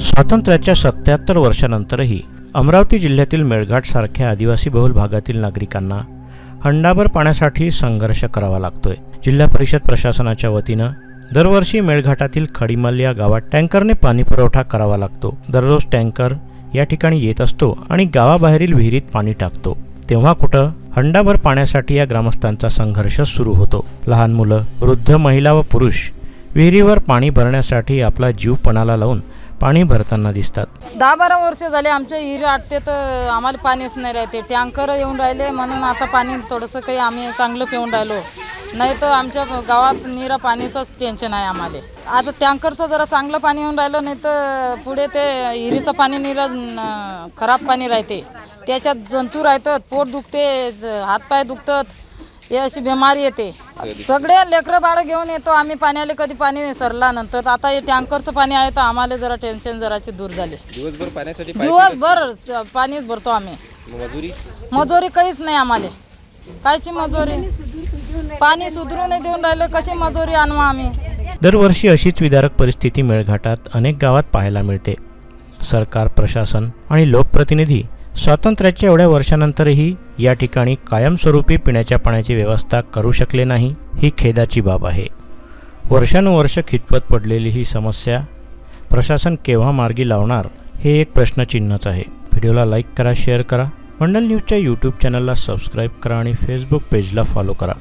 स्वातंत्र्याच्या सत्याहत्तर वर्षानंतरही अमरावती जिल्ह्यातील मेळघाटसारख्या आदिवासी बहुल भागातील नागरिकांना हंडाभर पाण्यासाठी संघर्ष करावा लागतोय. जिल्हा परिषद प्रशासनाच्या वतीनं दरवर्षी मेळघाटातील खडीमल या गावात टँकरने पाणी पुरवठा करावा लागतो. दररोज टँकर या ठिकाणी येत असतो आणि गावाबाहेरील विहिरीत पाणी टाकतो. तेव्हा कुठं हंडाभर पाण्यासाठी या ग्रामस्थांचा संघर्ष सुरू होतो. लहान मुलं वृद्ध महिला व पुरुष विहिरीवर पाणी भरण्यासाठी आपला जीव पणाला लावून पाणी भरताना दिसतात. दहा बारा वर्ष झाले आमच्या हिरे आटते तर आम्हाला पाणीच नाही राहते. टँकर येऊन राहिले म्हणून आता पाणी थोडंसं काही आम्ही चांगलं पिऊन राहिलो. नाही तर आमच्या गावात निरा पाणीचंच टेन्शन आहे आम्हाला. आता टँकरचं जरा चांगलं पाणी येऊन राहिलं नाही तर पुढे ते हिरीचं पाणी निरा खराब पाणी राहते. त्याच्यात जंतू राहतात पोट दुखते हातपाय दुखतात. हे अशी बिमारी येते. सगळे लेकरं बाळं घेऊन येतो आम्ही पाण्याला कधी पाणी सरला नंतर. आता हे टँकरचं पाणी आहे तर आम्हाला जरा टेन्शन जराचे दूर झाले. दिवसभर पाण्यासाठी पाय- दिवसभर स- पाणीच भरतो आम्ही. मजुरी? मजुरी काहीच नाही आम्हाला. कायची मजुरी? पाणी सुधरू नाही देऊन राहिलं कशी मजुरी आणू आम्ही? दरवर्षी अशीच विदारक परिस्थिती मेळघाटात अनेक गावात पाहायला मिळते. सरकार प्रशासन आणि लोकप्रतिनिधी स्वातंत्र्याच्या एवढ्या वर्षानंतरही या ठिकाणी कायमस्वरूपी पिण्याच्या पाण्याची व्यवस्था करू शकले नाही ही खेदाची बाब आहे. वर्षानुवर्ष खितपत पडलेली ही समस्या प्रशासन केव्हा मार्गी लावणार हे एक प्रश्नचिन्हच आहे. व्हिडिओला लाईक करा शेअर करा. मंडल न्यूजच्या यूट्यूब चॅनलला सबस्क्राईब करा आणि फेसबुक पेजला फॉलो करा.